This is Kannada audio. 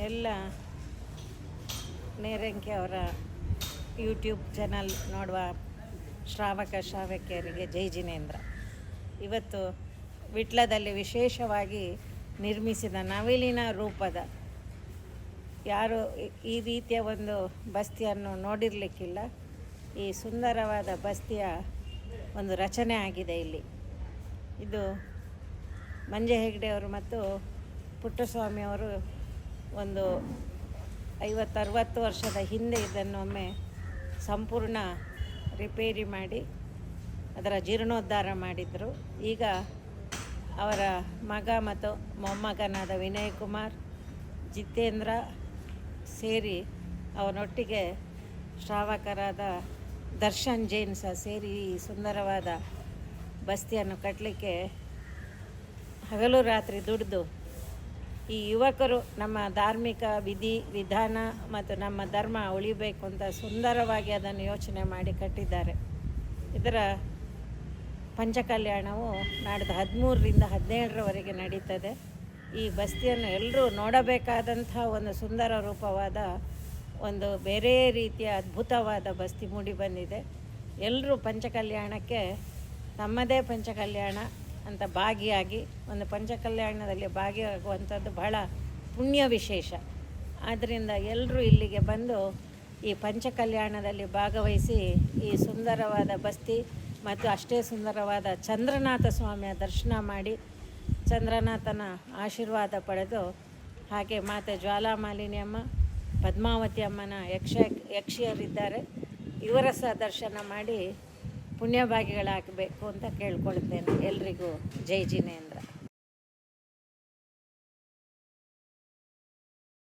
ಎಲ್ಲ ನೇರಂಕಿ ಅವರ ಯೂಟ್ಯೂಬ್ ಚಾನಲ್ ನೋಡುವ ಶ್ರಾವಕ ಶ್ರಾವಕಿಯರಿಗೆ ಜೈ ಜಿನೇಂದ್ರ. ಇವತ್ತು ವಿಟ್ಲದಲ್ಲಿ ವಿಶೇಷವಾಗಿ ನಿರ್ಮಿಸಿದ ನವಿಲಿನ ರೂಪದ ಯಾರು ಈ- ರೀತಿಯ ಒಂದು ಬಸ್ತಿಯನ್ನು ನೋಡಿರಲಿಕ್ಕಿಲ್ಲ. ಈ ಸುಂದರವಾದ ಬಸ್ತಿಯ ಒಂದು ರಚನೆ ಆಗಿದೆ ಇಲ್ಲಿ. ಇದು ಮಂಜೆ ಹೆಗ್ಡೆಯವರು ಮತ್ತು ಪುಟ್ಟಸ್ವಾಮಿ ಅವರು ಒಂದು ಐವತ್ತರವತ್ತು ವರ್ಷದ ಹಿಂದೆ ಇದನ್ನೊಮ್ಮೆ ಸಂಪೂರ್ಣ ರಿಪೇರಿ ಮಾಡಿ ಅದರ ಜೀರ್ಣೋದ್ಧಾರ ಮಾಡಿದರು. ಈಗ ಅವರ ಮಗ ಮತ್ತು ಮೊಮ್ಮಗನಾದ ವಿನಯ್ ಕುಮಾರ್, ಜಿತೇಂದ್ರ ಸೇರಿ ಅವನೊಟ್ಟಿಗೆ ಶ್ರಾವಕರಾದ ದರ್ಶನ್ ಜೈನ್ ಸಹ ಸೇರಿ ಈ ಸುಂದರವಾದ ಬಸ್ತಿಯನ್ನು ಕಟ್ಟಲಿಕ್ಕೆ ಹಗಲು ರಾತ್ರಿ ದುಡಿದು ಈ ಯುವಕರು ನಮ್ಮ ಧಾರ್ಮಿಕ ವಿಧಿ, ವಿಧಾನ ಮತ್ತು ನಮ್ಮ ಧರ್ಮ ಉಳಿಬೇಕು ಅಂತ ಸುಂದರವಾಗಿ ಅದನ್ನು ಯೋಚನೆ ಮಾಡಿ ಕಟ್ಟಿದ್ದಾರೆ. ಇದರ ಪಂಚಕಲ್ಯಾಣವು ನಾಡ್ದು ಹದಿಮೂರರಿಂದ ಹದಿನೇಳರವರೆಗೆ ನಡೀತದೆ. ಈ ಬಸ್ತಿಯನ್ನು ಎಲ್ಲರೂ ನೋಡಬೇಕಾದಂಥ ಒಂದು ಸುಂದರ ರೂಪವಾದ ಒಂದು ಬೇರೆ ರೀತಿಯ ಅದ್ಭುತವಾದ ಬಸ್ತಿ ಮೂಡಿ ಬಂದಿದೆ. ಎಲ್ಲರೂ ಪಂಚಕಲ್ಯಾಣಕ್ಕೆ ತಮ್ಮದೇ ಪಂಚಕಲ್ಯಾಣ ಅಂತ ಭಾಗಿಯಾಗಿ ಒಂದು ಪಂಚಕಲ್ಯಾಣದಲ್ಲಿ ಭಾಗಿಯಾಗುವಂಥದ್ದು ಬಹಳ ಪುಣ್ಯ ವಿಶೇಷ. ಆದ್ದರಿಂದ ಎಲ್ಲರೂ ಇಲ್ಲಿಗೆ ಬಂದು ಈ ಪಂಚಕಲ್ಯಾಣದಲ್ಲಿ ಭಾಗವಹಿಸಿ ಈ ಸುಂದರವಾದ ಬಸ್ತಿ ಮತ್ತು ಅಷ್ಟೇ ಸುಂದರವಾದ ಚಂದ್ರನಾಥ ಸ್ವಾಮಿಯ ದರ್ಶನ ಮಾಡಿ ಚಂದ್ರನಾಥನ ಆಶೀರ್ವಾದ ಪಡೆದು ಹಾಗೆ ಮಾತೆ ಜ್ವಾಲಾಮಾಲಿನಿ ಅಮ್ಮ ಪದ್ಮಾವತಿ ಅಮ್ಮನ ಯಕ್ಷ ಯಕ್ಷಿಯರಿದ್ದಾರೆ. ಇವರ ಸಹ ದರ್ಶನ ಮಾಡಿ ಪುಣ್ಯಭಾಗಿಗಳಾಗಬೇಕು ಅಂತ ಕೇಳ್ಕೊಳ್ತೇನೆ ಎಲ್ರಿಗೂ. ಜೈ ಜಿನೇಂದ್ರ.